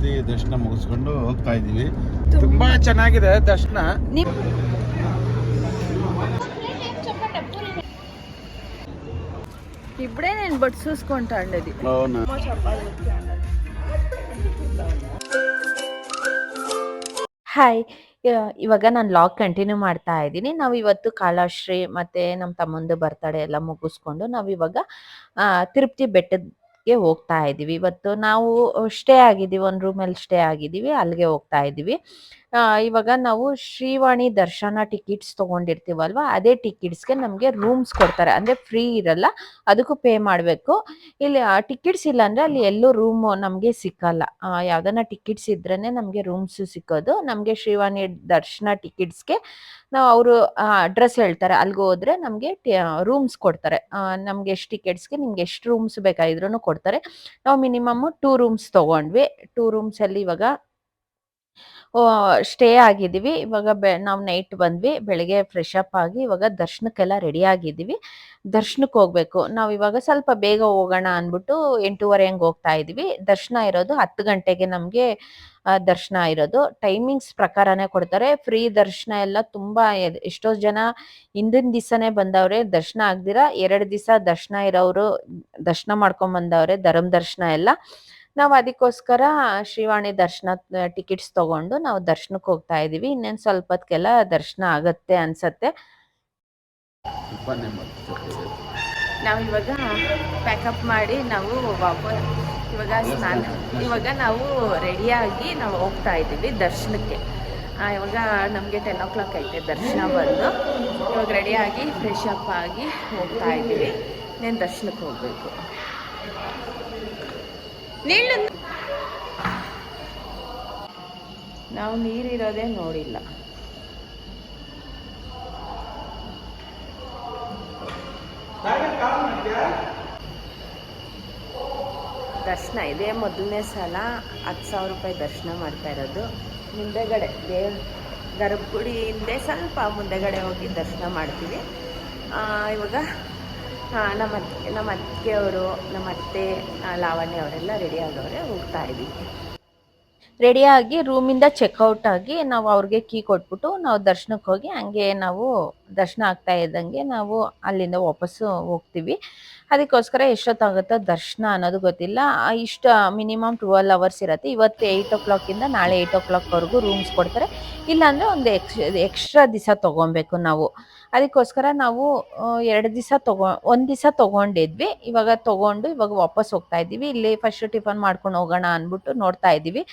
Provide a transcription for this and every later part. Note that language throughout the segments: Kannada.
ಪೂರ್ತಿ ದರ್ಶನ ಮುಗಿಸ್ಕೊಂಡು ಹೋಗ್ತಾ ಇದೀವಿ ತುಂಬಾ ಚೆನ್ನಾಗಿದೆ ದರ್ಶನ ನಿಮ್ ಇಬ್ಬಡೇ నేను బట్ చూసుకుంటా అండి అవునా ಹಾಯ್ ಇವಾಗ ನಾನು ಲಾಗ್ ಕಂಟಿನ್ಯೂ ಮಾಡ್ತಾ ಇದ್ದೀನಿ ನಾವು ಇವತ್ತು ಕಾಲಾಶ್ರೀ ಮತ್ತೆ ನಮ್ಮ ತಮ್ಮಂದು ಬರ್ತಡೇ ಎಲ್ಲ ಮುಗಿಸ್ಕೊಂಡು ನಾವು ಇವಾಗ ಆ, ತಿರುಪತಿ ಬೆಟ್ಟಕ್ಕೆ ಹೋಗ್ತಾ ಇದ್ದೀವಿ. ಇವತ್ತು ನಾವು ಸ್ಟೇ ಆಗಿದ್ದೀವಿ. ಒಂದು ರೂಮಲ್ಲಿ ಸ್ಟೇ ಆಗಿದ್ದೀವಿ. ಅಲ್ಲಿಗೆ ಹೋಗ್ತಾ ಇದ್ದೀವಿ. ಇವಾಗ ನಾವು ಶ್ರೀವಾಣಿ ದರ್ಶನ ಟಿಕೆಟ್ಸ್ ತಗೊಂಡಿರ್ತೀವಲ್ವಾ? ಅದೇ ಟಿಕೆಟ್ಸ್ಗೆ ನಮಗೆ ರೂಮ್ಸ್ ಕೊಡ್ತಾರೆ. ಅಂದರೆ ಫ್ರೀ ಇರಲ್ಲ, ಅದಕ್ಕೂ ಪೇ ಮಾಡಬೇಕು. ಇಲ್ಲಿ ಟಿಕೆಟ್ಸ್ ಇಲ್ಲ ಅಂದರೆ ಅಲ್ಲಿ ಎಲ್ಲೂ ರೂಮ್ ನಮಗೆ ಸಿಕ್ಕಲ್ಲ. ಯಾವ್ದನ್ನ ಟಿಕೆಟ್ಸ್ ಇದ್ರೇ ನಮಗೆ ರೂಮ್ಸ್ ಸಿಕ್ಕೋದು. ನಮಗೆ ಶ್ರೀವಾಣಿ ದರ್ಶನ ಟಿಕೆಟ್ಸ್ಗೆ ನಾವು ಅವರು ಅಡ್ರೆಸ್ ಹೇಳ್ತಾರೆ. ಅಲ್ಲಿಗೆ ಹೋದ್ರೆ ನಮಗೆ ರೂಮ್ಸ್ ಕೊಡ್ತಾರೆ. ನಮ್ಗೆ ಎಷ್ಟು ಟಿಕೆಟ್ಸ್ಗೆ ನಿಮ್ಗೆ ಎಷ್ಟು ರೂಮ್ಸ್ ಬೇಕಾಗಿದ್ರು ಕೊಡ್ತಾರೆ. ನಾವು ಮಿನಿಮಮ್ ಟೂ ರೂಮ್ಸ್ ತಗೊಂಡ್ವಿ. ಟೂ ರೂಮ್ಸ್ ಅಲ್ಲಿ ಇವಾಗ ಸ್ಟೇ ಆಗಿದ್ದೀವಿ. ಇವಾಗ ಬೆ, ನಾವು ನೈಟ್ ಬಂದ್ವಿ. ಬೆಳಗ್ಗೆ ಫ್ರೆಶ್ ಅಪ್ ಆಗಿ ಇವಾಗ ದರ್ಶನಕ್ಕೆಲ್ಲ ರೆಡಿ ಆಗಿದ್ದೀವಿ. ದರ್ಶನಕ್ಕೆ ಹೋಗ್ಬೇಕು. ನಾವು ಇವಾಗ ಸ್ವಲ್ಪ ಬೇಗ ಹೋಗೋಣ ಅಂದ್ಬಿಟ್ಟು ಎಂಟೂವರೆ ಹಂಗೆ ಹೋಗ್ತಾ ಇದ್ದೀವಿ. ದರ್ಶನ ಇರೋದು ಹತ್ತು ಗಂಟೆಗೆ ನಮಗೆ ದರ್ಶನ ಇರೋದು. ಟೈಮಿಂಗ್ಸ್ ಪ್ರಕಾರನೇ ಕೊಡ್ತಾರೆ. ಫ್ರೀ ದರ್ಶನ ಎಲ್ಲ ತುಂಬಾ ಎಷ್ಟೋ ಜನ ಹಿಂದಿನ ದಿವಸನೇ ಬಂದವ್ರೆ, ದರ್ಶನ ಆಗ್ದಿರ, ಎರಡು ದಿವಸ ದರ್ಶನ ಇರೋರು ದರ್ಶನ ಮಾಡ್ಕೊಂಡ್ ಬಂದವ್ರೆ, ಧರ್ಮ ದರ್ಶನ ಎಲ್ಲ. ನಾವು ಅದಕ್ಕೋಸ್ಕರ ಶ್ರೀವಾಣಿ ದರ್ಶನ ಟಿಕೆಟ್ಸ್ ತಗೊಂಡು ನಾವು ದರ್ಶನಕ್ಕೆ ಹೋಗ್ತಾ ಇದೀವಿ. ಇನ್ನೇನು ಸ್ವಲ್ಪ ಹೊತ್ತಿಗೆಲ್ಲ ದರ್ಶನ ಆಗತ್ತೆ ಅನ್ಸತ್ತೆ. ನಾವು ಇವಾಗ ಪ್ಯಾಕಪ್ ಮಾಡಿ ನಾವು ಇವಾಗ ಸ್ನಾನ, ಇವಾಗ ನಾವು ರೆಡಿಯಾಗಿ ನಾವು ಹೋಗ್ತಾ ಇದ್ದೀವಿ ದರ್ಶನಕ್ಕೆ. ಇವಾಗ ನಮಗೆ ಟೆನ್ ಓ ಕ್ಲಾಕ್ ಐತೆ ದರ್ಶನ ಬಂದು. ಇವಾಗ ರೆಡಿಯಾಗಿ ಫ್ರೆಶ್ ಅಪ್ ಆಗಿ ಹೋಗ್ತಾ ಇದ್ದೀವಿ ನೀನು ದರ್ಶನಕ್ಕೆ ಹೋಗ್ಬೇಕು. ನಾವು ನೀರಿರೋದೇ ನೋಡಿಲ್ಲ. ದರ್ಶನ, ಇದೇ ಮೊದಲನೇ ಸಲ ಹತ್ತು ಸಾವಿರ ರೂಪಾಯಿ ದರ್ಶನ ಮಾಡ್ತಾ ಇರೋದು. ಮುಂದೆಗಡೆ ದೇವ್, ಗರ್ಭಗುಡಿಯಿಂದ ಸ್ವಲ್ಪ ಮುಂದೆಗಡೆ ಹೋಗಿ ದರ್ಶನ ಮಾಡ್ತೀವಿ. ಇವಾಗ ನಮ್ಮ ಅತ್ತೆ, ನಮ್ಮ ಅತ್ತಿಗೆಯವರು, ನಮ್ಮ ಅತ್ತೆ ಲಾವಣ್ಯ ಅವರೆಲ್ಲ ರೆಡಿ ಆಗವ್ರೆ ಹೋಗ್ತಾ ಇದ್ದೀವಿ. ರೆಡಿಯಾಗಿ ರೂಮಿಂದ ಚೆಕ್ಔಟ್ ಆಗಿ ನಾವು ಅವ್ರಿಗೆ ಕೀ ಕೊಟ್ಬಿಟ್ಟು ನಾವು ದರ್ಶನಕ್ಕೆ ಹೋಗಿ ಹಂಗೆ ನಾವು ದರ್ಶನ ಆಗ್ತಾ ಇದ್ದಂಗೆ ನಾವು ಅಲ್ಲಿಂದ ವಾಪಸ್ಸು ಹೋಗ್ತೀವಿ. ಅದಕ್ಕೋಸ್ಕರ ಎಷ್ಟೊತ್ತಾಗುತ್ತೋ ದರ್ಶನ ಅನ್ನೋದು ಗೊತ್ತಿಲ್ಲ. ಇಷ್ಟು ಮಿನಿಮಮ್ ಟ್ವೆಲ್ ಅವರ್ಸ್ ಇರುತ್ತೆ. ಇವತ್ತು ಏಯ್ಟ್ ಓ ಕ್ಲಾಕಿಂದ ನಾಳೆ ಏಯ್ಟ್ ಓ ಕ್ಲಾಕ್ವರೆಗೂ ರೂಮ್ಸ್ ಕೊಡ್ತಾರೆ. ಇಲ್ಲಾಂದರೆ ಒಂದು ಎಕ್ಸ್, ಎಕ್ಸ್ಟ್ರಾ ದಿವಸ ತೊಗೊಬೇಕು ನಾವು. ಅದಕ್ಕೋಸ್ಕರ ನಾವು ಎರಡು ದಿವಸ ತೊಗೊ, ಒಂದು ದಿವಸ ತೊಗೊಂಡಿದ್ವಿ. ಇವಾಗ ತೊಗೊಂಡು ಇವಾಗ ವಾಪಸ್ ಹೋಗ್ತಾ ಇದ್ದೀವಿ. ಇಲ್ಲಿ ಫಸ್ಟ್ ಟಿಫನ್ ಮಾಡ್ಕೊಂಡು ಹೋಗೋಣ ಅಂದ್ಬಿಟ್ಟು ನೋಡ್ತಾ ಇದ್ದೀವಿ.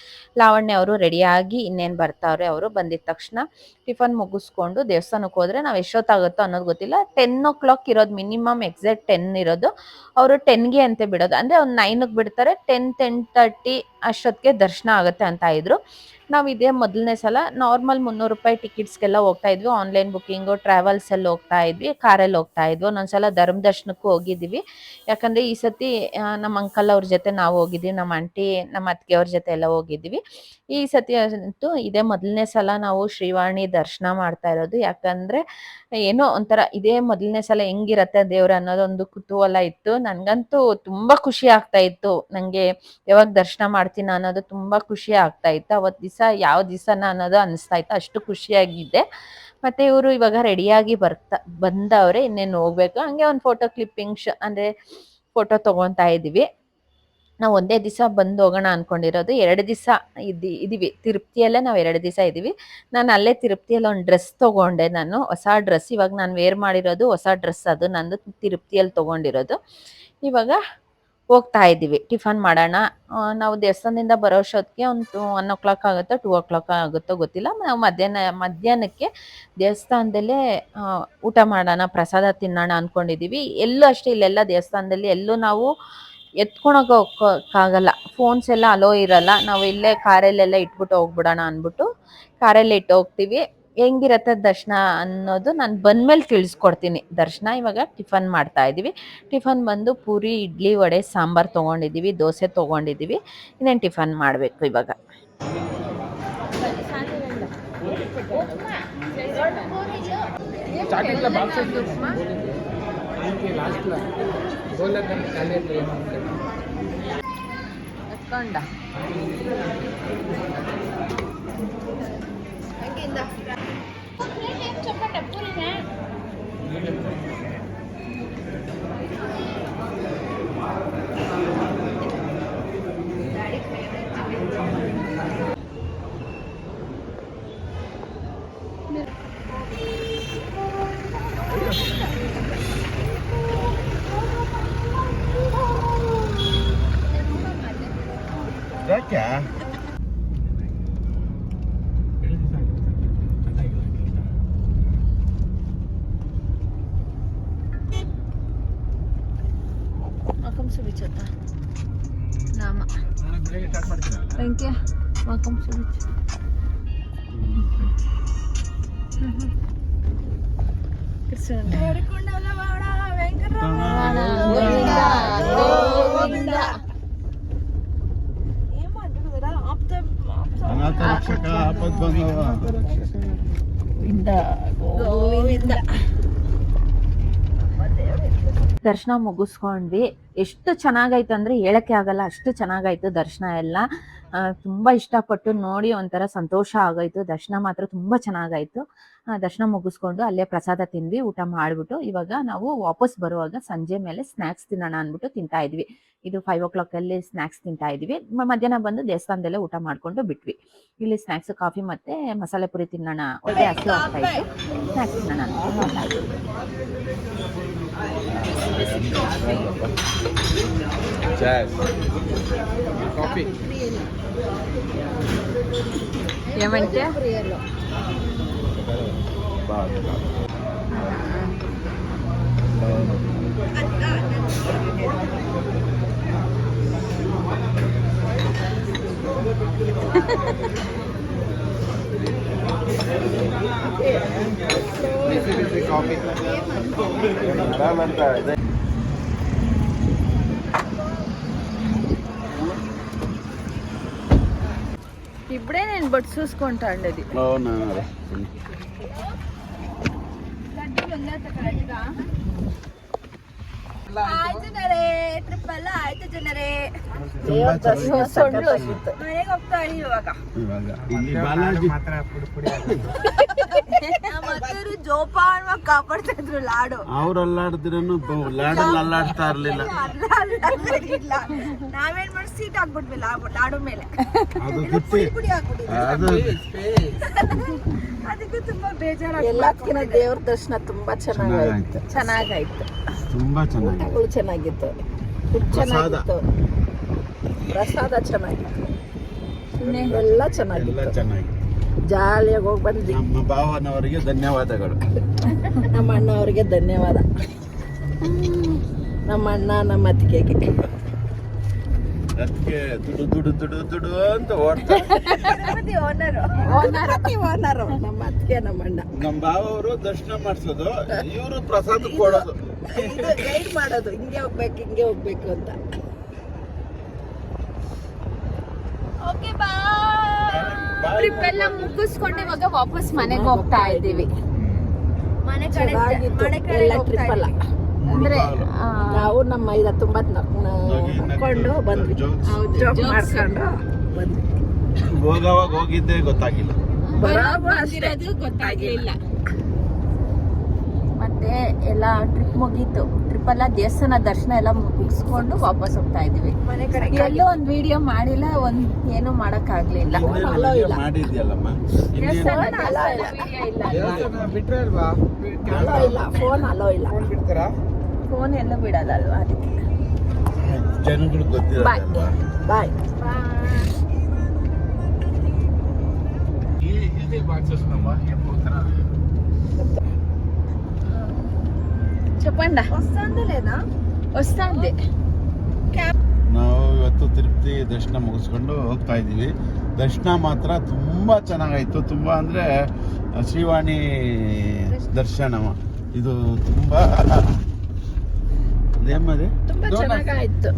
ಲಾವಣ್ಯ ಅವರು ರೆಡಿಯಾಗಿ ಇನ್ನೇನು ಬರ್ತಾವ್ರೆ ಅವರು ಬಂದಿದ ತಕ್ಷಣ. ಟಿಫನ್ ಮುಗಿಸ್ಕೊಂಡು ದೇವಸ್ಥಾನಕ್ಕೆ ಹೋದ್ರೆ ನಾವು ಎಷ್ಟೊತ್ತಾಗುತ್ತೋ ಅನ್ನೋದು ಗೊತ್ತಿಲ್ಲ. ಟೆನ್ ಓ ಕ್ಲಾಕ್ ಇರೋದು ಮಿನಿಮಮ್ ಎಕ್ಸಾಕ್ಟ್ ಟೆನ್ ಇರೋದು. ಅವರು ಟೆನ್ಗೆ ಅಂತ ಬಿಡೋದು. ಅಂದರೆ ಅವ್ರು ನೈನಿಗೆ ಬಿಡ್ತಾರೆ. ಟೆನ್ ಟೆನ್ ತರ್ಟಿ ಅಷ್ಟೊತ್ತಿಗೆ ದರ್ಶನ ಆಗುತ್ತೆ ಅಂತ ಇದ್ರು. ನಾವು ಇದೇ ಮೊದಲನೇ ಸಲ ನಾರ್ಮಲ್ ಮುನ್ನೂರು ರೂಪಾಯಿ ಟಿಕೆಟ್ಸ್ಗೆಲ್ಲ ಹೋಗ್ತಾ ಇದ್ವಿ. ಆನ್ಲೈನ್ ಬುಕ್ಕಿಂಗು, ಟ್ರಾವೆಲ್ಸಲ್ಲಿ ಹೋಗ್ತಾ ಇದ್ವಿ, ಕಾರಲ್ಲಿ ಹೋಗ್ತಾ ಇದ್ವಿ. ಒಂದೊಂದ್ಸಲ ಧರ್ಮ ದರ್ಶನಕ್ಕೂ ಹೋಗಿದ್ದೀವಿ. ಯಾಕಂದರೆ ಈ ಸತಿ ನಮ್ಮ ಅಂಕಲ್ ಅವ್ರ ಜೊತೆ ನಾವು ಹೋಗಿದ್ವಿ. ನಮ್ಮ ಆಂಟಿ, ನಮ್ಮ ಅತ್ತಿಗೆ ಅವ್ರ ಜೊತೆ ಎಲ್ಲ ಹೋಗಿದ್ವಿ ಈ ಸತಿ ಅಂತೂ ಇದೇ ಮೊದಲನೇ ಸಲ ನಾವು ಶ್ರೀವಾಣಿ ದರ್ಶನ ಮಾಡ್ತಾ ಇರೋದು. ಯಾಕಂದರೆ ಏನೋ ಒಂಥರ ಇದೇ ಮೊದಲನೇ ಸಲ ಹೆಂಗಿರತ್ತೆ ದೇವ್ರ ಅನ್ನೋದೊಂದು ಕುತೂಹಲ ಇತ್ತು. ನನಗಂತೂ ತುಂಬ ಖುಷಿ ಆಗ್ತಾ ಇತ್ತು. ನನಗೆ ಯಾವಾಗ ದರ್ಶನ ಮಾಡ್ತೀನಿ ಅನ್ನೋದು ತುಂಬ ಖುಷಿ ಆಗ್ತಾ ಇತ್ತು. ಅವತ್ತು ದಿವಸ ಯಾವ ದಿವಸನ ಅನ್ನೋದು ಅನಿಸ್ತಾ ಇತ್ತು. ಅಷ್ಟು ಖುಷಿಯಾಗಿದ್ದೆ ಮತ್ತು ಇವರು ಇವಾಗ ರೆಡಿಯಾಗಿ ಬರ್ತಾ, ಬಂದವ್ರೆ, ಇನ್ನೇನು ಹೋಗ್ಬೇಕು. ಹಂಗೆ ಒಂದು ಫೋಟೋ ಕ್ಲಿಪ್ಪಿಂಗ್ಸ್ ಅಂದರೆ ಫೋಟೋ ತೊಗೊತಾ ಇದ್ದೀವಿ. ನಾವು ಒಂದೇ ದಿವಸ ಬಂದು ಹೋಗೋಣ ಅನ್ಕೊಂಡಿರೋದು. ಎರಡು ದಿವಸ ಇದ್ದಿ, ಇದೀವಿ. ತಿರುಪ್ತಿಯಲ್ಲೇ ನಾವು ಎರಡು ದಿವಸ ಇದ್ದೀವಿ ನಾನು ಅಲ್ಲೇ ತಿರುಪ್ತಿಯಲ್ಲಿ ಒಂದು ಡ್ರೆಸ್ ತೊಗೊಂಡೆ ನಾನು. ಹೊಸ ಡ್ರೆಸ್ ಇವಾಗ ನಾನು ವೇರ್ ಮಾಡಿರೋದು, ಹೊಸ ಡ್ರೆಸ್ ಅದು. ನಂದು ತಿರುಪ್ತಿಯಲ್ಲಿ ತೊಗೊಂಡಿರೋದು. ಇವಾಗ ಹೋಗ್ತಾ ಇದ್ದೀವಿ. ಟಿಫನ್ ಮಾಡೋಣ. ನಾವು ದೇವಸ್ಥಾನದಿಂದ ಬರೋ ಅಷ್ಟೊತ್ತಿಗೆ ಒಂದು ಒನ್ ಓ ಕ್ಲಾಕ್ ಆಗುತ್ತೋ ಟೂ ಓ ಕ್ಲಾಕ್ ಆಗುತ್ತೋ ಗೊತ್ತಿಲ್ಲ. ನಾವು ಮಧ್ಯಾಹ್ನ, ಮಧ್ಯಾಹ್ನಕ್ಕೆ ದೇವಸ್ಥಾನದಲ್ಲೇ ಊಟ ಮಾಡೋಣ, ಪ್ರಸಾದ ತಿನ್ನೋಣ ಅಂದ್ಕೊಂಡಿದ್ದೀವಿ ಎಲ್ಲೂ ಅಷ್ಟೇ ಇಲ್ಲೆಲ್ಲ ದೇವಸ್ಥಾನದಲ್ಲಿ ಎಲ್ಲೂ ನಾವು ಎತ್ಕೊಳಕ್ಕಾಗಲ್ಲ ಫೋನ್ಸ್ ಎಲ್ಲ ಅಲೋ ಇರಲ್ಲ. ನಾವು ಇಲ್ಲೇ ಕಾರಲ್ಲೆಲ್ಲ ಇಟ್ಬಿಟ್ಟು ಹೋಗ್ಬಿಡೋಣ ಅಂದ್ಬಿಟ್ಟು ಕಾರಲ್ಲಿ ಇಟ್ಟು ಹೋಗ್ತೀವಿ. ಹೆಂಗಿರತ್ತೆ ದರ್ಶನ ಅನ್ನೋದು ನಾನು ಬಂದ್ಮೇಲೆ ತಿಳಿಸ್ಕೊಡ್ತೀನಿ. ದರ್ಶನ ಇವಾಗ ಟಿಫನ್ ಮಾಡ್ತಾ ಇದ್ದೀವಿ ಟಿಫನ್ ಬಂದು ಪೂರಿ ಇಡ್ಲಿ ವಡೆ ಸಾಂಬಾರು ತೊಗೊಂಡಿದ್ದೀವಿ ದೋಸೆ ತೊಗೊಂಡಿದ್ದೀವಿ ಇನ್ನೇನು ಟಿಫನ್ ಮಾಡಬೇಕು ಇವಾಗ? ಸ್ಟಾರ್ಟಿಂಗ್ಲ కింద చెప్పండి ದರ್ಶನ ಮುಗಿಸ್ಕೊಂಡ್ವಿ. ಎಷ್ಟು ಚೆನ್ನಾಗೈತೆ ಅಂದ್ರೆ ಹೇಳಕ್ಕೆ ಆಗಲ್ಲ ಅಷ್ಟು ಚೆನ್ನಾಗಾಯ್ತು ದರ್ಶನ ಎಲ್ಲ. ತುಂಬಾ ಇಷ್ಟಪಟ್ಟು ನೋಡಿ ಒಂಥರ ಸಂತೋಷ ಆಗೋಯ್ತು. ದರ್ಶನ ಮಾತ್ರ ತುಂಬಾ ಚೆನ್ನಾಗಾಯ್ತು. ದರ್ಶನ ಮುಗಿಸ್ಕೊಂಡು ಅಲ್ಲೇ ಪ್ರಸಾದ ತಿಂದ್ವಿ, ಊಟ ಮಾಡಿಬಿಟ್ಟು ಇವಾಗ ನಾವು ವಾಪಸ್ ಬರುವಾಗ ಸಂಜೆ ಮೇಲೆ ಸ್ನಾಕ್ಸ್ ತಿನ್ನೋಣ ಅಂದ್ಬಿಟ್ಟು ತಿಂತಾ ಇದ್ವಿ. ಇದು ಫೈವ್ ಓ ಕ್ಲಾಕ್ ಅಲ್ಲಿ ಸ್ನಾಕ್ಸ್ ತಿಂತಾ ಇದ್ವಿ. ಮಧ್ಯಾಹ್ನ ಬಂದು ದೇವಸ್ಥಾನದಲ್ಲೇ ಊಟ ಮಾಡ್ಕೊಂಡು ಬಿಟ್ವಿ. ಇಲ್ಲಿ ಸ್ನಾಕ್ಸ್ ಕಾಫಿ ಮತ್ತೆ ಮಸಾಲೆ ಪುರಿ ತಿನ್ನೋಣ, ಒಳ್ಳೆ ಇತ್ತು. ಸ್ನಾಕ್ಸ್ ತಿನ್ನೋಣ ಅಂತ కాఫీ ఏమంటే ಬಿಸಿ ಬಿಸಿ ಕಾಫಿ ಅಂತ ಇದೆ ఇప్పుడే నేను బట్ చూసుకుంటా అండి అవునా ಆಯ್ತು ನರೇ ಟ್ರಿಪ್ ಎಲ್ಲ ಆಯ್ತು ಜನರೇ ತುಂಬಾ ಚೆನ್ನಾಗಿ ಮನೆಗೆ ಹೋಗ್ತಾ ಇದೀವಿ ಇವಾಗ ಇವಾಗ ಇಲ್ಲಿ ಬಾಲಾಜಿ ಮಾತ್ರ ಪುಡಿ ಪುಡಿ ಜೋಪಾನವಾಗಿ ಕಾಪಾಡ್ತಾ ಇದ್ರು ಲಾಡು. ಅವ್ರು ಅಲ್ಲಾಡ್ದಿರನು ಲಾಡಲ್ಲಿ ಅಲ್ಲಾಡ್ತಾ ಇರ್ಲಿಲ್ಲ. ನಾವೇನ್ ಮಾಡಿ ಸೀಟ್ ಹಾಕ್ಬಿಟ್ವಿ ಲಾಡು ಮೇಲೆ. ಅದು ಹಾಕ್ಬಿಟ್ಟಿದ್ವಿ. ಅದು ಅದಕ್ಕೂ ತುಂಬಾ ಬೇಜಾರಾಗಿ ಎಲ್ಲದಕ್ಕಿಂತ ದೇವ್ರ ದರ್ಶನ ತುಂಬಾ ಚೆನ್ನಾಗಾಯ್ತು. ಚೆನ್ನಾಗಾಯ್ತು. ತುಂಬಾ ಚೆನ್ನಾಗಿತ್ತು. ಪ್ರಸಾದ. ಚೆನ್ನಾಗಿತ್ತು. ಪ್ರಸಾದ ಚೆನ್ನಾಗಿತ್ತು. ಎಲ್ಲ ಚೆನ್ನಾಗಿತ್ತು. ಚೆನ್ನಾಗಿದೆ ಜಾಲಿಯಾಗಿ ಹೋಗಿ ಬಂದ್ವಿ. ನಮ್ಮ ಭಾವನವರಿಗೆ ಧನ್ಯವಾದಗಳು. ನಮ್ಮ ಅಣ್ಣ ಅವರಿಗೆ ಧನ್ಯವಾದ. ನಮ್ಮ ಅಣ್ಣ ನಮ್ಮ ಅತ್ತಿಗೆಗೆ. ಅದಕ್ಕೆ ದುಡು ದುಡು ದುಡು ದುಡು ಅಂತ ಓಡ್ತಾರೆ ಓನರು. ಓನರು. ನಮ್ಮ ಅತ್ತಿಗೆ ನಮ್ಮ ಅಣ್ಣ. ನಮ್ಮ ಭಾವವರು ದರ್ಶನ ಮಾಡಿಸೋದು ಇವರು ಪ್ರಸಾದ ಕೊಡೋದು. ಗೈಡ್ ಮಾಡೋದು. ಹಿಂಗೆ ಹೋಗ್ಬೇಕು ಹಿಂಗೆ ಹೋಗ್ಬೇಕು ಅಂತ. ಓಕೆ ಟ್ರಿಪ್ ಎಲ್ಲ ಮುಗಿಸ್ಕೊಂಡು ಇವಾಗ ವಾಪಸ್ ಮನೆಗೆ ಹೋಗ್ತಾ ಇದ್ದೀವಿ. ಮನೆ ಕಡೆ ಮನೆ ಕಡೆ ಎಲ್ಲ ಟ್ರಿಪ್ ಅಲ್ಲ. ಅಂದ್ರೆ ನಾವು ನಮ್ಮ ಐದು ತುಂಬಾ ನಕ್ಕೊಂಡು ಬಂದ್ವಿ. ಜೋಕ್ ಮಾಡ್ಕೊಂಡು ಬಂದ್ವಿ. ಹೋಗವಾಗ ಹೋಗಿದ್ದೆ ಗೊತ್ತಾಗಿಲ್ಲ. ಬರೋದು ಅಷ್ಟೇ. ಮತ್ತೆ ಎಲ್ಲ ಟ್ರಿಪ್ ಮುಗೀತು. ಟ್ರಿಪ್ ಎಲ್ಲ ದೇವಸ್ಥಾನ ದರ್ಶನ ಎಲ್ಲ ಮುಗಿಸ್ಕೊಂಡು ವಾಪಸ್ ಹೋಗ್ತಾ ಇದೀವಿ ಮನೆ ಕಡೆ ಎಲ್ಲೂ ಒಂದ್ ವಿಡಿಯೋ ಮಾಡಿಲ್ಲ ಒಂದ್ ಏನು ಮಾಡಕ್ ಆಗ್ಲಿಲ್ಲ ಫೋನ್ ಅಲೋ ಇಲ್ಲ. ಫೋನ್ ಬಿಡ್ತಾರಾ? ಫೋನ್ ಎಲ್ಲ ಬಿಡಲ್ಲ ಅಲ್ವಾ ಅದಕ್ಕೆ ಬಾಯ್ ಬಾಯ್ ಬಾಯ್ చెప్పండి ಹೊಸಂದಲೇನಾ వస్తుంది ನಾವು ಇವತ್ತು ತಿರುಪತಿ ದರ್ಶನ ಮುಗಿಸ್ಕೊಂಡು ಹೋಗ್ತಾ ಇದ್ದೀವಿ ದರ್ಶನ ಮಾತ್ರ ತುಂಬಾ ಚೆನ್ನಾಗಾಯ್ತು ತುಂಬಾ ಅಂದ್ರೆ ಶ್ರೀವಾಣಿ ದರ್ಶನ ಇದು ತುಂಬಾ ಅದೇಮದೆ ತುಂಬಾ ಚೆನ್ನಾಗಾಯ್ತು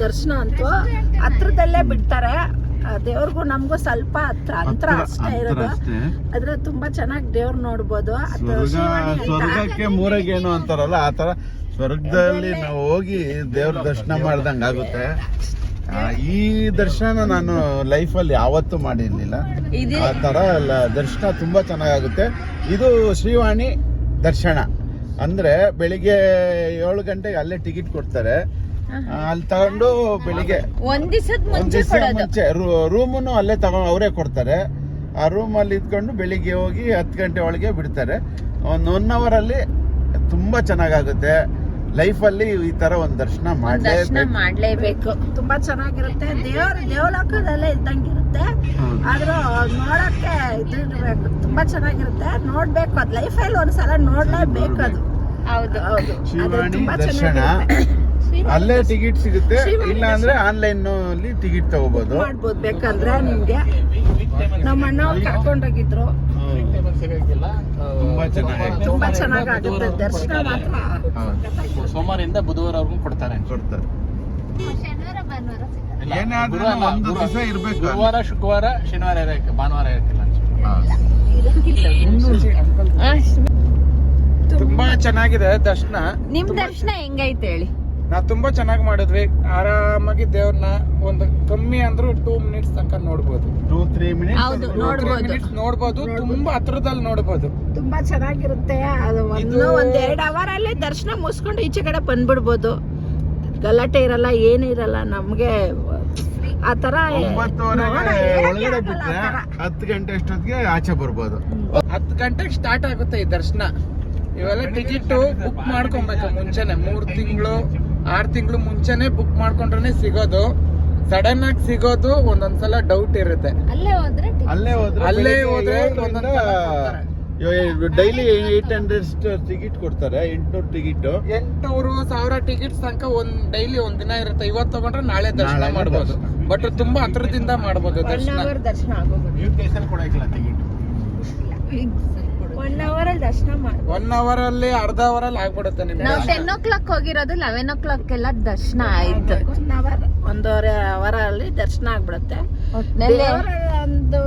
ದರ್ಶನ ಅಂತೂ ಹತ್ರದಲ್ಲೇ ಬಿಡ್ತಾರೆ ಆ, ದೇವ್ರಿಗೂ ನಮಗೂ ಸ್ವಲ್ಪ ಹತ್ರ ಅಂತರ ಅಷ್ಟೇ ಇರೋದು. ಆದ್ರೆ ತುಂಬಾ ಚೆನ್ನಾಗಿ ದೇವ್ರ ನೋಡ್ಬೋದು. ಸ್ವರ್ಗಕ್ಕೆ ಮೂರಗೇನು ಅಂತಾರಲ್ಲ ಆ ತರ ಸ್ವರ್ಗದಲ್ಲಿ ನಾವು ಹೋಗಿ ದೇವ್ರ ದರ್ಶನ ಮಾಡ್ದಂಗ ಆಗುತ್ತೆ. ಈ ದರ್ಶನ ನಾನು ಲೈಫ್ ಅಲ್ಲಿ ಯಾವತ್ತೂ ಮಾಡಿರ್ಲಿಲ್ಲ. ಆ ತರ ದರ್ಶನ ತುಂಬಾ ಚೆನ್ನಾಗಾಗುತ್ತೆ. ಇದು ಶ್ರೀವಾಣಿ ದರ್ಶನ. ಅಂದ್ರೆ ಬೆಳಿಗ್ಗೆ ಏಳು ಗಂಟೆಗೆ ಅಲ್ಲೇ ಟಿಕೆಟ್ ಕೊಡ್ತಾರೆ. ಅಲ್ಲಿ ತಗೊಂಡು ಬೆಳಿಗ್ಗೆ ಒಂದ್ ದಿವಸದ ಒಂದ್ ಮುಂಚೆ ದಿವಸ ಕೊಡೋದು. ಮುಂಚೆ ರೂಮನ್ನು ಅಲ್ಲೇ ತಗೊಂಡು ಅವರೇ ಕೊಡ್ತಾರೆ. ಆ ರೂಮ್ ಅಲ್ಲಿ ಇದ್ಕೊಂಡು ಬೆಳಿಗ್ಗೆ ಹೋಗಿ ಹತ್ತು ಗಂಟೆ ಒಳಗೆ ಬಿಡ್ತಾರೆ. ಒಂದು ಒನ್ ಅವರ್ ಅಲ್ಲಿ ತುಂಬಾ ಚೆನ್ನಾಗಾಗುತ್ತೆ. ಲೈಫಲ್ಲಿ ಈ ತರ ಒಂದು ದರ್ಶನ ಒಂದ್ ದರ್ಶನ ಮಾಡಲೇಬೇಕು. ತುಂಬಾ ಚೆನ್ನಾಗಿರುತ್ತೆ. ದೇವ್ರ ದೇವಲೋಕದಲ್ಲೇ ಇದ್ದಂಗಿರುತ್ತೆ. ಆದ್ರೂ ನೋಡಕ್ಕೆ ಇದು ತುಂಬಾ ಚೆನ್ನಾಗಿರುತ್ತೆ. ನೋಡ್ಬೇಕು. ಅದ್ ಅಲ್ಲಿ ಒಂದ್ಸಲ ನೋಡ್ಲೇಬೇಕು ಅದು. ಹೌದು. ಹೌದು. ಅದು ಶಿವಾಣಿ ತುಂಬಾ ದರ್ಶನ. ಚೆನ್ನಾಗಿರುತ್ತೆ. ಅಲ್ಲೇ ಟಿಕೆಟ್ ಸಿಗುತ್ತೆ. ಇಲ್ಲ ಅಂದ್ರೆ ಆನ್ಲೈನ್ ಅಲ್ಲಿ ಟಿಕೆಟ್ ತಗೋಬಹುದು ಮಾಡ್ಬೋದು. ಬೇಕಂದ್ರೆ ನಿಮ್ಗೆ ನಮ್ಮ ಅಣ್ಣ ಕರ್ಕೊಂಡೋಗಿದ್ರು. ತುಂಬಾ ಚೆನ್ನಾಗಿ ತುಂಬಾ ಚೆನ್ನಾಗಾಗುತ್ತೆ. ದರ್ಶನ ಮಾತ್ರ ಸೋಮವಾರದಿಂದ ಬುಧವಾರವರೆಗೂ ಕೊಡ್ತಾರೆ. ಕೊಡ್ತಾರೆ. ಏನಾದ್ರೂ ಗುರುವಾರ- ಒಂದು ದಿವಸ ಇರ್ಬೇಕು. ಗುರುವಾರ ಶುಕ್ರವಾರ ಶನಿವಾರ ಇರಕ್ಕೆ ಭಾನುವಾರ ಇರಕ್ಕಿಲ್ಲ ತುಂಬಾ ಚೆನ್ನಾಗಿದೆ ದರ್ಶನ. ನಿಮ್ ದರ್ಶನ ಹೆಂಗೈತೆ ಹೇಳಿ? ನಾವು ತುಂಬಾ ಚೆನ್ನಾಗಿ ಮಾಡಿದ್ವಿ. ಆರಾಮಾಗಿ ದೇವ್ರನ್ನ ಒಂದು ಕಮ್ಮಿ ಅಂದ್ರು ಟೂ ಮಿನಿಟ್ಸ್ ತನಕ ನೋಡ್ಬೋದು. ಟೂ ತ್ರೀ ಮಿನಿಟ್ಸ್ ಹೌದು ನೋಡ್ಬೋದು. ಮಿನಿಟ್ಸ್ ನೋಡ್ಬೋದು ತುಂಬಾ ಹತ್ರದಲ್ಲಿ ನೋಡ್ಬೋದು. ತುಂಬಾ ಚೆನ್ನಾಗಿರುತ್ತೆ. ಅದು ಒಂದು ಇದು- ಒಂದ್ ಎರಡ್ ಅವರ್ ಅಲ್ಲಿ ದರ್ಶನ ಮುಗಿಸ್ಕೊಂಡು ಈಚೆ ಕಡೆ ಬಂದ್ಬಿಡ್ಬೋದು. ಗಲಾಟೆ ಇರಲ್ಲ ಏನು ಇರಲ್ಲ ನಮ್ಗೆ ಒಂಬತ್ತುವರೆಗೆ ಒಳಗಡೆ ಬಿಟ್ರೆ ಹತ್ತು ಗಂಟೆ ಅಷ್ಟೊತ್ತಿಗೆ ಆಚೆ ಬರ್ಬೋದು. ಹತ್ತು ಗಂಟೆಗೆ ಸ್ಟಾರ್ಟ್ ಆಗುತ್ತೆ ಈ ದರ್ಶನ. ಇವೆಲ್ಲ ಟಿಕೆಟ್ ಬುಕ್ ಮಾಡ್ಕೊಬೇಕು ಮುಂಚೆನೆ ಮೂರು ತಿಂಗಳು. ಆರ್ ತಿಂಗಳು ಮುಂಚೆನೆ ಬುಕ್ ಮಾಡ್ಕೊಂಡ್ರೆ ಸಿಗೋದು. ಸಡನ್ ಆಗಿ ಸಿಗೋದು ಒಂದೊಂದ್ಸಲ ಡೌಟ್ ಇರುತ್ತೆ. ಅಲ್ಲೇ ಹೋದ್ರೆ ಅಲ್ಲೇ ಹೋದ್ರೆ ಅಲ್ಲೇ ಹೋದ್ರೆ ಡೈಲಿ ಏಟ್ ಹಂಡ್ರೆಡ್ ಟಿಕೆಟ್ ಕೊಡ್ತಾರೆ ಎಂಟ್ನೂರು ಟಿಕೆಟ್ ಎಂಟ್ನೂರು ಸಾವಿರ ಟಿಕೆಟ್ ತನಕ ಒಂದ್ ಡೈಲಿ ಒಂದ್ ದಿನ ಇರುತ್ತೆ. ಇವತ್ತು ತಗೊಂಡ್ರೆ ನಾಳೆ ದರ್ಶನ ಮಾಡ್ಬೋದು. ಬಟ್ ತುಂಬಾ ಹತ್ರದಿಂದ ಮಾಡ್ಬೋದು ದರ್ಶನ. ದರ್ಶನ ಅವರ್ ಟಿಕೆಟ್ ಒನ್ ಅವರ್ ಅಲ್ಲಿ ದರ್ಶನ ಒನ್ ಅವರ್ ಅಲ್ಲಿ ಅರ್ಧ ಅವರ್ ಅಲ್ಲಿ ಆಗ್ಬಿಡುತ್ತೆ ನಿಮ್ಗೆ ನಾವು ಟೆನ್ ಓ ಕ್ಲಾಕ್ ಹೋಗಿರೋದು ಲೆವೆನ್ ಓ ಕ್ಲಾಕ್ ಎಲ್ಲ ದರ್ಶನ ಆಯ್ತು. ಒನ್ ಅವರ್ ಒಂದೂವರೆ ಅವರ್ ಅಲ್ಲಿ ದರ್ಶನ ಆಗ್ಬಿಡುತ್ತೆ. ಒಟ್ನಲ್ಲಿ ಒಂದು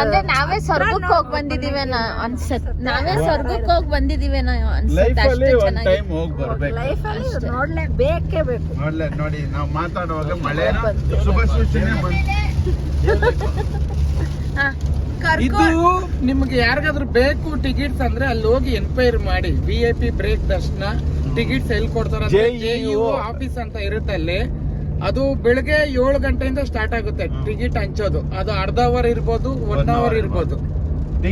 ಅಂದ್ರೆ ನಾವೇ ಸ್ವರ್ಗಕ್ಕೆ ಹೋಗಿ ಬಂದಿದೀವೇನ ಅನ್ಸತ್ ನಾವೇ ಸ್ವರ್ಗಕ್ಕೆ ಹೋಗಿ ಬಂದಿದೀವೇನ ಅನ್ಸತ್ತೆ ಲೈಫ್ ಅಲ್ಲಿ ಅಷ್ಟು ಒಂದ್ ಚೆನ್ನಾಗಿ. ಟೈಮ್ ಹೋಗಿ ಬರ್ಬೇಕು. ಲೈಫ್ ಅಲ್ಲಿ ನೋಡ್ಲೇ ಬೇಕೇ ಬೇಕು. ನೋಡ್ಲೆ ನೋಡಿ ನಾವು ಮಾತಾಡುವಾಗ ಮಳೆ ಶುಭ ಸೂಚನೆ ಬಂತು. ಹಾ. ಇದು ನಿಮ್ಗೆ ಯಾರಿಗಾದ್ರೂ ಬೇಕು ಟಿಕೆಟ್ಸ್ ಅಂದ್ರೆ ಅಲ್ಲಿ ಹೋಗಿ ಎನ್ಕ್ವೈರ್ ಮಾಡಿ. ವಿ ಐ ಪಿ ಬ್ರೇಕ್ ದರ್ಶನ. ಟಿಕೆಟ್ಸ್ ಎಲ್ಲಿ ಕೊಡ್ತಾರ. ಆಫೀಸ್ ಅಂತ ಇರುತ್ತೆ ಅಲ್ಲಿ. ಅದು ಬೆಳಗ್ಗೆ ಏಳು ಗಂಟೆಯಿಂದ ಸ್ಟಾರ್ಟ್ ಆಗುತ್ತೆ ಟಿಕೆಟ್ ಹಂಚೋದು. ಅದು ಅರ್ಧ ಅವರ್ ಇರ್ಬೋದು ಒನ್ ಅವರ್ ಇರ್ಬೋದು.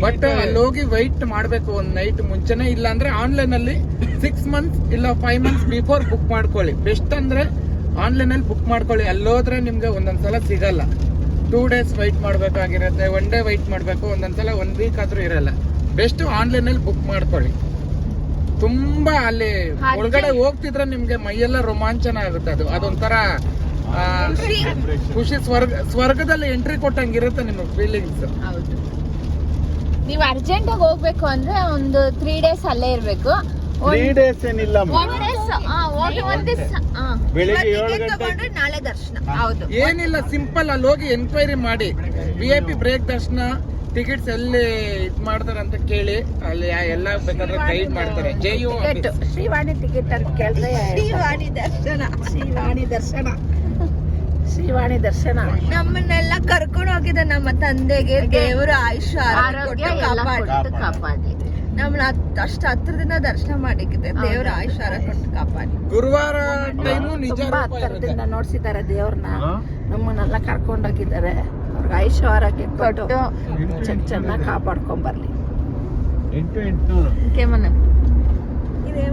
ಬಟ್ ಅಲ್ಲಿ ಹೋಗಿ ವೈಟ್ ಮಾಡ್ಬೇಕು ಒಂದ್ ನೈಟ್ ಮುಂಚೆನೆ. ಇಲ್ಲ ಅಂದ್ರೆ ಆನ್ಲೈನ್ ಅಲ್ಲಿ ಸಿಕ್ಸ್ ಮಂತ್ಸ್ ಇಲ್ಲ ಫೈವ್ ಮಂತ್ಸ್ ಬಿಫೋರ್ ಬುಕ್ ಮಾಡ್ಕೊಳ್ಳಿ. ಬೆಸ್ಟ್ ಅಂದ್ರೆ ಆನ್ಲೈನ್ ಅಲ್ಲಿ ಬುಕ್ ಮಾಡ್ಕೊಳ್ಳಿ. ಅಲ್ಲೋದ್ರೆ ನಿಮ್ಗೆ ಒಂದೊಂದ್ಸಲ ಸಿಗಲ್ಲ. ಟೂ ಡೇಸ್ ವೈಟ್ ಮಾಡಬೇಕಾಗಿರುತ್ತೆ ಒನ್ ಡೇ ವೈಟ್ ಮಾಡಬೇಕು ಒಂದೊಂದ್ಸಲ ಒನ್ ವೀಕ್ ಆದರೂ ಇರಲ್ಲ. ಬೆಸ್ಟ್ ಆನ್ಲೈನಲ್ಲಿ ಬುಕ್ ಮಾಡ್ಕೊಳ್ಳಿ. ತುಂಬಾ ಅಲ್ಲಿ ಒಳಗಡೆ ಹೋಗ್ತಿದ್ರೆ ನಿಮ್ಗೆ ಮೈಯೆಲ್ಲ ರೋಮಾಂಚನ ಆಗುತ್ತೆ ಅದು. ಅದೊಂಥರ ಖುಷಿ ಸ್ವರ್ಗ ಸ್ವರ್ಗದಲ್ಲಿ ಎಂಟ್ರಿ ಕೊಟ್ಟಂಗಿರುತ್ತೆ ನಿಮ್ಮ ಫೀಲಿಂಗ್ಸ್ ನೀವು ಅರ್ಜೆಂಟಾಗಿ ಹೋಗ್ಬೇಕು ಅಂದ್ರೆ ಒಂದು ತ್ರೀ ಡೇಸ್ ಅಲ್ಲೇ ಇರ್ಬೇಕು. ತ್ರೀ ಡೇಸ್ ಏನಿಲ್ಲ ಬೆಳಿಗ್ಗೆ ಏಳು ಗಂಟೆ ತಗೊಂಡ್ರೆ ನಾಳೆ ದರ್ಶನ. ಹೌದು. ಏನಿಲ್ಲ ಸಿಂಪಲ್ ಅಲ್ಲಿ ಹೋಗಿ ಎನ್ಕ್ವೈರಿ ಮಾಡಿ. ವಿ ಐ ಪಿ ಬ್ರೇಕ್ ದರ್ಶನ ಟಿಕೆಟ್ಸ್ ಎಲ್ಲಿ ಇದ್ ಮಾಡ್ತಾರೆ ಅಂತ ಕೇಳಿ ಅಲ್ಲಿ ಎಲ್ಲ ಬೇಕಾದ್ರೆ ಗೈಡ್ ಮಾಡ್ತಾರೆ. ಜೆ ಯು ಶ್ರೀವಾಣಿ ಟಿಕೆಟ್ ಅಂತ ಕೇಳಿದ್ರೆ ಶ್ರೀವಾಣಿ ದರ್ಶನ ಶ್ರೀವಾಣಿ ದರ್ಶನ. ಶ್ರೀವಾಣಿ ದರ್ಶನ. ನಮ್ಮನ್ನೆಲ್ಲ ಕರ್ಕೊಂಡು ಹೋಗಿದ್ದ ನಮ್ಮ ತಂದೆಗೆ ದೇವರು ಆಯುಷ್ಯ ಆರೋಗ್ಯ ಕಾಪಾಡಿ. ನಮ್ಮನ್ನ ಅಷ್ಟು ಹತ್ರದಿಂದ ದರ್ಶನ ಮಾಡಿಕ್ಕಿದೆ ದೇವ್ರ ಆಯುಷಾರ ಕೊಟ್ಟು ಕಾಪಾಡಿ. ಗುರುವಾರ ತುಂಬಾ ಹತ್ತಿರದಿಂದ ನೋಡ್ಸಿದ್ದಾರೆ ದೇವ್ರನ್ನ? ನಮ್ಮನ್ನೆಲ್ಲ ಕರ್ಕೊಂಡೋಗಿದ್ದಾರೆ. ಅವ್ರಿಗೆ ಆಯುಷ ಆರೋಗ್ಯ ಕೊಟ್ಟು ಕೊಟ್ಟು. ಚೆನ್ನ ಚೆನ್ನಾಗಿ ಕಾಪಾಡ್ಕೊಂಡ್ ಬರ್ಲಿ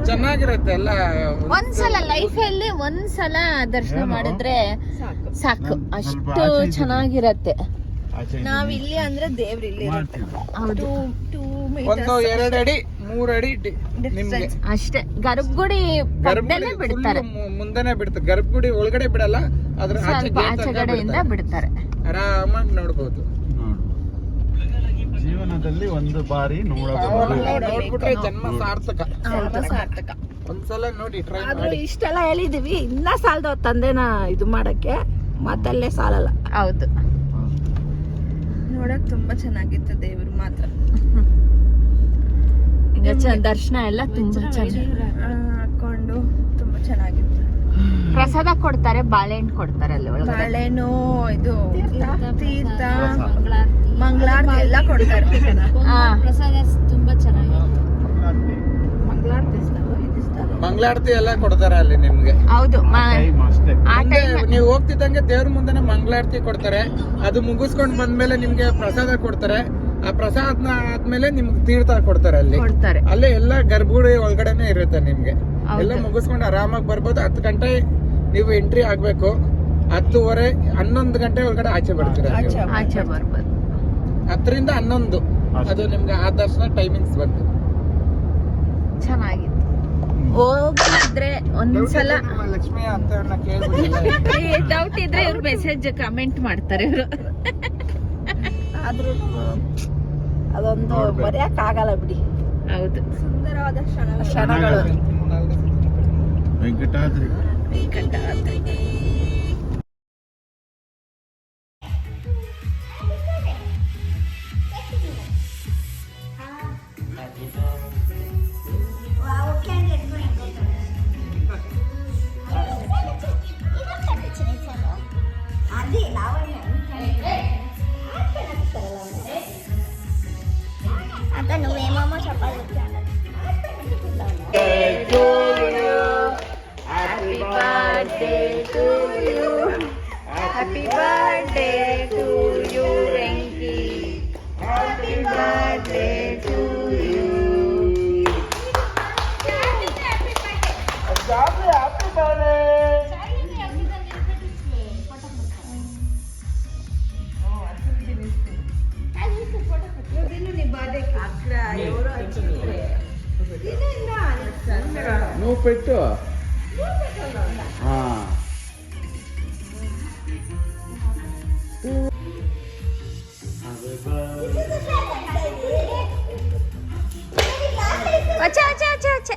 ಚೆನ್ನಾಗಿರುತ್ತೆ ಎಲ್ಲ. ಒಂದ್ಸಲ ಲೈಫ್ ಅಲ್ಲಿ ಒಂದ್ಸಲ ದರ್ಶನ? ಮಾಡಿದ್ರೆ ಸಾಕು. ಅಷ್ಟು ಚೆನ್ನಾಗಿರತ್ತೆ. ನಾವ್ ಇಲ್ಲಿ ಅಂದ್ರೆ ದೇವ್ರ ಇಲ್ಲಿ ಹೌದು. ಒಂದು ಎರಡು ಅಡಿ ಮೂರ್ ಅಡಿ ನಿಮ್ಗೆ. ಅಷ್ಟೇ. ಗರ್ಭಗುಡಿ ಪಕ್ಕದಲ್ಲೇ ಬಿಡ್ತಾರೆ. ಮುಂದೆನೆ ಬಿಡ್ತಾರೆ ಗರ್ಭಗುಡಿ ಒಳಗಡೆ ಬಿಡಲ್ಲ ಅದ್ರ ಆಚೆಗಡೆಯಿಂದ ಬಿಡ್ತಾರೆ. ಆರಾಮಾಗಿ ನೋಡ್ಬೋದು. ಜೀವನದಲ್ಲಿ ಒಂದು ಬಾರಿ ನೋಡಬಹುದು. ನೋಡ್ಬಿಟ್ರೆ ಜನ್ಮ ಸಾರ್ಥಕ. ಸಾರ್ಥಕ. ಒಂದ್ಸಲ ನೋಡಿ ಟ್ರೈ ಮಾಡಿ. ಇಷ್ಟೆಲ್ಲ ಹೇಳಿದೀವಿ. ಇನ್ನ ಸಾಲದ ತಂದೆನ ಇದು ಮಾಡಕ್ಕೆ. ಮತ್ತಲ್ಲೇ ಸಾಲಲ್ಲ. ಹೌದು. ನೋಡಕ್ ತುಂಬಾ ಚೆನ್ನಾಗಿತ್ತು ದೇವ್ರು ಮಾತ್ರ. ದರ್ಶನ ಎಲ್ಲ ತುಂಬಾ ಚೆನ್ನಾಗಿ. ಹಾಕೊಂಡು ತುಂಬಾ ಚೆನ್ನಾಗಿತ್ತು. ಪ್ರಸಾದ ಕೊಡ್ತಾರೆ ಬಾಳೆಹಣ್ಣು ಕೊಡ್ತಾರೆ ಅಲ್ಲಿ ಒಳಗಡೆ. ಬಾಳೆಹಣ್ಣು ಇದು ತೀರ್ಥ ಪ್ರಸಾದ. ಮಂಗಳಾರತಿ. ಎಲ್ಲ ಕೊಡ್ತಾರೆ. ಹಾ. ಮಂಗಳಾರತಿ ಎಲ್ಲ ಕೊಡ್ತಾರೆ ಅಲ್ಲಿ ನಿಮ್ಗೆ. ಹೌದು ನೀವು ಹೋಗ್ತಿದ್ದಂಗೆ ದೇವ್ರ ಮುಂದೆನೆ ಮಂಗಳಾರತಿ ಕೊಡ್ತಾರೆ. ಅದು ಮುಗಿಸ್ಕೊಂಡ್ ಬಂದ್ಮೇಲೆ ನಿಮ್ಗೆ ಪ್ರಸಾದ ಕೊಡ್ತಾರೆ. ಆ ಪ್ರಸಾದ ಆದ್ಮೇಲೆ ನಿಮ್ಗೆ ತೀರ್ಥ ಕೊಡ್ತಾರೆ ಅಲ್ಲಿ. ಕೊಡ್ತಾರೆ. ಅಲ್ಲೇ ಎಲ್ಲ ಗರ್ಭಗುಡಿ ಒಳಗಡೆನೆ ಇರುತ್ತೆ ನಿಮ್ಗೆ. ಎಲ್ಲ ಮುಗಿಸ್ಕೊಂಡು ಆರಾಮಾಗಿ ಬರ್ಬೋದು. ಹತ್ತು ಗಂಟೆ ನೀವು ಎಂಟ್ರಿ ಆಗ್ಬೇಕು. ಹತ್ತುವರೆ ಹನ್ನೊಂದು ಗಂಟೆ ಒಳಗಡೆ ಆಚೆ ಬರ್ತೀರ ಹತ್ತರಿಂದ ಹನ್ನೊಂದು. ಅದು ನಿಮ್ಗೆ ಆ ದರ್ಶನ ಟೈಮಿಂಗ್ಸ್ ಬಂತು ಚೆನ್ನಾಗಿತ್ತು ಹೋಗಿದ್ರೆ ಒಂದ್ಸಲ ಲಕ್ಷ್ಮಿ ಅಂತ ಕೇಳ್ಬಿಟ್ಟಿಲ್ಲ. ಡೌಟ್ ಇದ್ರೆ ಇವ್ರು ಮೆಸೇಜ್ ಕಮೆಂಟ್ ಮಾಡ್ತಾರೆ ಇವರು. ಆದ್ರೂ ಅದೊಂದು ಮರೆಯಕ್ ಆಗಲ್ಲ ಬಿಡಿ. ಹೌದು. ಸುಂದರವಾದ ಕ್ಷಣ ಕ್ಷಣಗಳು. ವೆಂಕಟಾದ್ರಿ. Happy నువ్వు పెట్టు ఆ. వచ్చా వచ్చా వచ్చా వచ్చా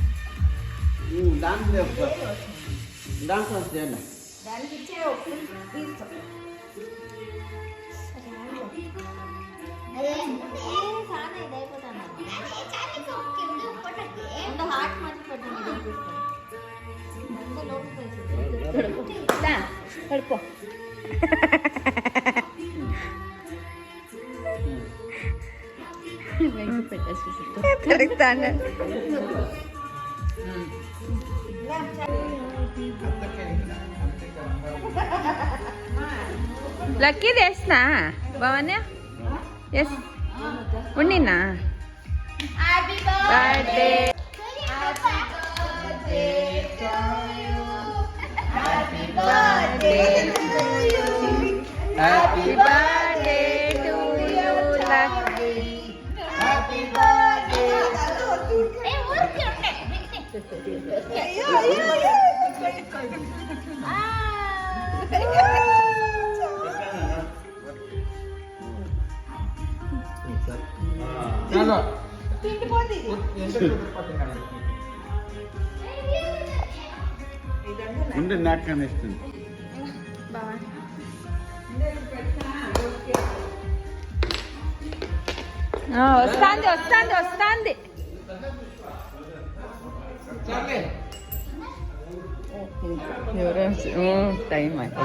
దాంట్లో దాంట్లో చేయండి పడుకో పెడతాను లక్కీ వేసినా భవాన్య ఎస్ ఉండినా birthday happy birthday to you Lucky చాలు ఉండి నాకని ఇస్తుంది వస్తాంది వస్తాంది వస్తాంది. ಟೈಮ್ ಆಯ್ತು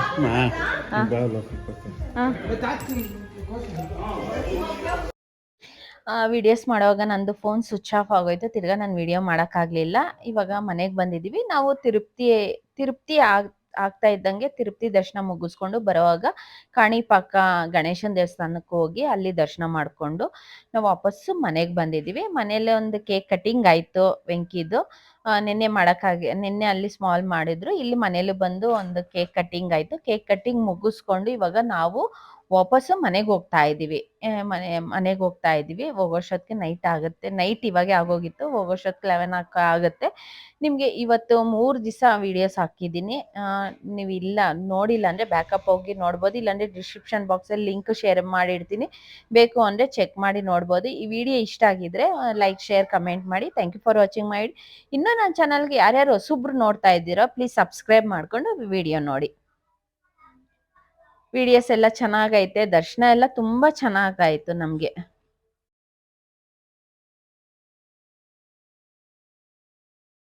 ವಿಡಿಯೋಸ್ ಮಾಡುವಾಗ ನಂದು ಫೋನ್ ಸ್ವಿಚ್ ಆಫ್ ಆಗೋಯ್ತು. ತಿರ್ಗಾ ನಾನು ವಿಡಿಯೋ ಮಾಡೋಕ್ಕಾಗಲಿಲ್ಲ. ಇವಾಗ ಮನೆಗೆ ಬಂದಿದೀವಿ ನಾವು ತಿರುಪ್ತಿ ತಿರುಪ್ತಿ ಆಗ್ ಆಗ್ತಾ ಇದ್ದಂಗೆ ತಿರುಪ್ತಿ ದರ್ಶನ ಮುಗಿಸ್ಕೊಂಡು ಬರುವಾಗ ಕಾಣಿಪಾಕ ಗಣೇಶನ ದೇವಸ್ಥಾನಕ್ಕೆ ಹೋಗಿ ಅಲ್ಲಿ ದರ್ಶನ ಮಾಡಿಕೊಂಡು ನಾವು ವಾಪಸ್ಸು ಮನೆಗೆ ಬಂದಿದ್ದೀವಿ. ಮನೆಯಲ್ಲೇ ಒಂದು ಕೇಕ್ ಕಟಿಂಗ್ ಆಯಿತು ವೆಂಕಿದು. ನಿನ್ನೆ ಮಾಡೋಕ್ಕಾಗಿ, ನಿನ್ನೆ ಅಲ್ಲಿ ಸ್ಮಾಲ್ ಮಾಡಿದ್ರು. ಇಲ್ಲಿ ಮನೇಲಿ ಬಂದು ಒಂದು ಕೇಕ್ ಕಟ್ಟಿಂಗ್ ಆಯಿತು. ಕೇಕ್ ಕಟ್ಟಿಂಗ್ ಮುಗಿಸ್ಕೊಂಡು ಇವಾಗ ನಾವು ವಾಪಸ್ಸು ಮನೆಗೆ ಹೋಗ್ತಾ ಇದ್ದೀವಿ. ಮನೆ, ಮನೆಗೆ ಹೋಗ್ತಾ ಇದ್ದೀವಿ. ಹೋಗೋಷ್ಟೊತ್ತಿಗೆ ನೈಟ್ ಆಗುತ್ತೆ. ನೈಟ್ ಇವಾಗೆ ಆಗೋಗಿತ್ತು. ಹೋಗೋಷ್ಟೊತ್ತಿಗೆ ಲೆವೆನ್ ಆಗುತ್ತೆ. ನಿಮಗೆ ಇವತ್ತು ಮೂರು ದಿವಸ ವೀಡಿಯೋಸ್ ಹಾಕಿದ್ದೀನಿ. ನೀವು ಇಲ್ಲ, ನೋಡಿಲ್ಲ ಅಂದರೆ ಬ್ಯಾಕಪ್ ಹೋಗಿ ನೋಡ್ಬೋದು. ಇಲ್ಲಾಂದರೆ ಡಿಸ್ಕ್ರಿಪ್ಷನ್ ಬಾಕ್ಸಲ್ಲಿ ಲಿಂಕ್ ಶೇರ್ ಮಾಡಿಡ್ತೀನಿ. ಬೇಕು ಅಂದರೆ ಚೆಕ್ ಮಾಡಿ ನೋಡ್ಬೋದು. ಈ ವಿಡಿಯೋ ಇಷ್ಟ ಆಗಿದ್ರೆ ಲೈಕ್ ಶೇರ್ ಕಮೆಂಟ್ ಮಾಡಿ. ಥ್ಯಾಂಕ್ ಯು ಫಾರ್ ವಾಚಿಂಗ್ ಮಾಡಿ ಇನ್ನೂ ನನ್ನ ಚಾನಲ್ಗೆ ಯಾರ್ಯಾರು ಹೊಸಬ್ರು ನೋಡ್ತಾ ಇದ್ದೀರೋ ಪ್ಲೀಸ್ ಸಬ್ಸ್ಕ್ರೈಬ್ ಮಾಡಿಕೊಂಡು ವಿಡಿಯೋ ನೋಡಿ. ವಿಡಿಯೋಸ್ ಎಲ್ಲ ಚೆನ್ನಾಗೈತೆ. ದರ್ಶನ ಎಲ್ಲ ತುಂಬ ಚೆನ್ನಾಗಾಯಿತು ನಮಗೆ.